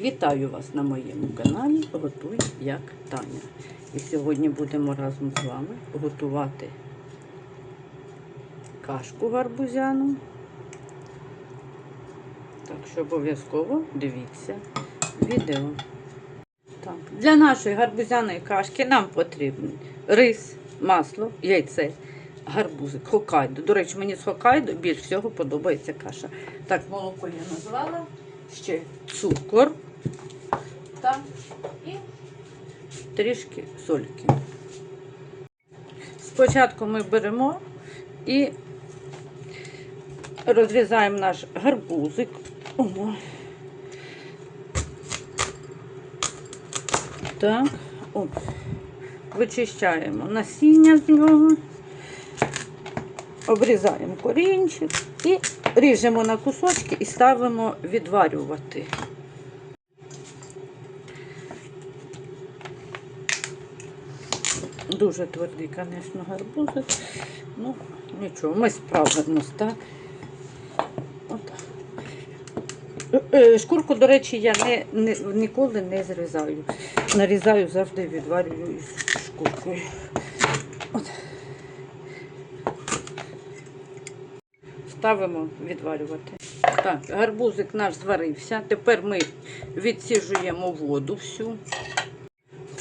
Вітаю вас на моєму каналі Готуй як Таня. І сьогодні будемо разом з вами готувати кашку гарбузяну. Так що обов'язково дивіться відео. Так. Для нашої гарбузяної кашки нам потрібен рис, масло, яйце, гарбузик, хокайдо. До речі, мені з хокайдо більш всього подобається каша. Так, молоко я назвала, ще цукор та і трішки сольки. Спочатку ми беремо і розрізаємо наш гарбузик. Ого. Так, оп. Вичищаємо насіння з нього, обрізаємо корінчик і ріжемо на кусочки і ставимо відварювати. Дуже твердий, звісно, гарбузик. Ну, нічого, ми справимось, так? Отак. Е, Шкурку, до речі, я не, не, ніколи не зрізаю. Нарізаю завжди відварюю із шкуркою. От. Ставимо відварювати. Так, гарбузик наш зварився. Тепер ми відсіжуємо воду всю.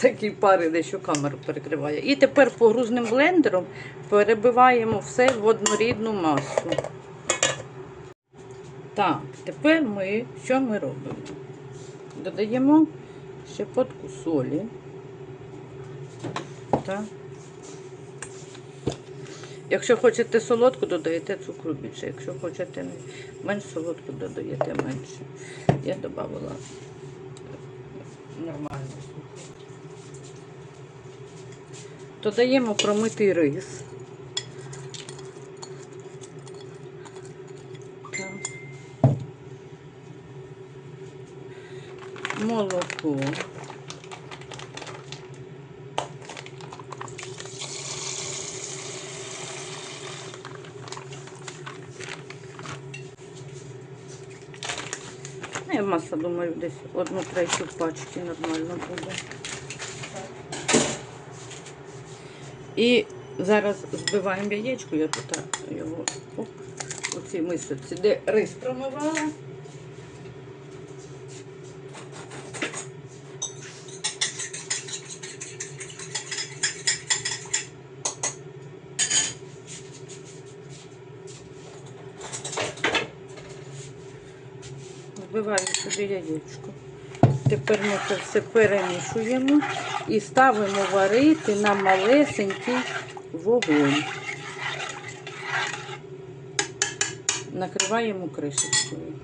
Такі пари, дещо камеру перекриває. І тепер погрузним блендером перебиваємо все в однорідну масу. Так, тепер ми що ми робимо? Додаємо щепотку солі. Так. Якщо хочете солодку, додаєте цукру більше. Якщо хочете менш солодку, додаєте менше. Я додавала нормально. Додаємо промитий рис. Молоко. Ну, Я маса, думаю, десь одну третю пачки нормально буде. І зараз збиваємо яєчко, я тут його оп, у цій мисочці, де рис промивала. Збиваю сюди яєчко. Тепер ми це все перемішуємо і ставимо варити на малесенький вогонь. Накриваємо кришечкою.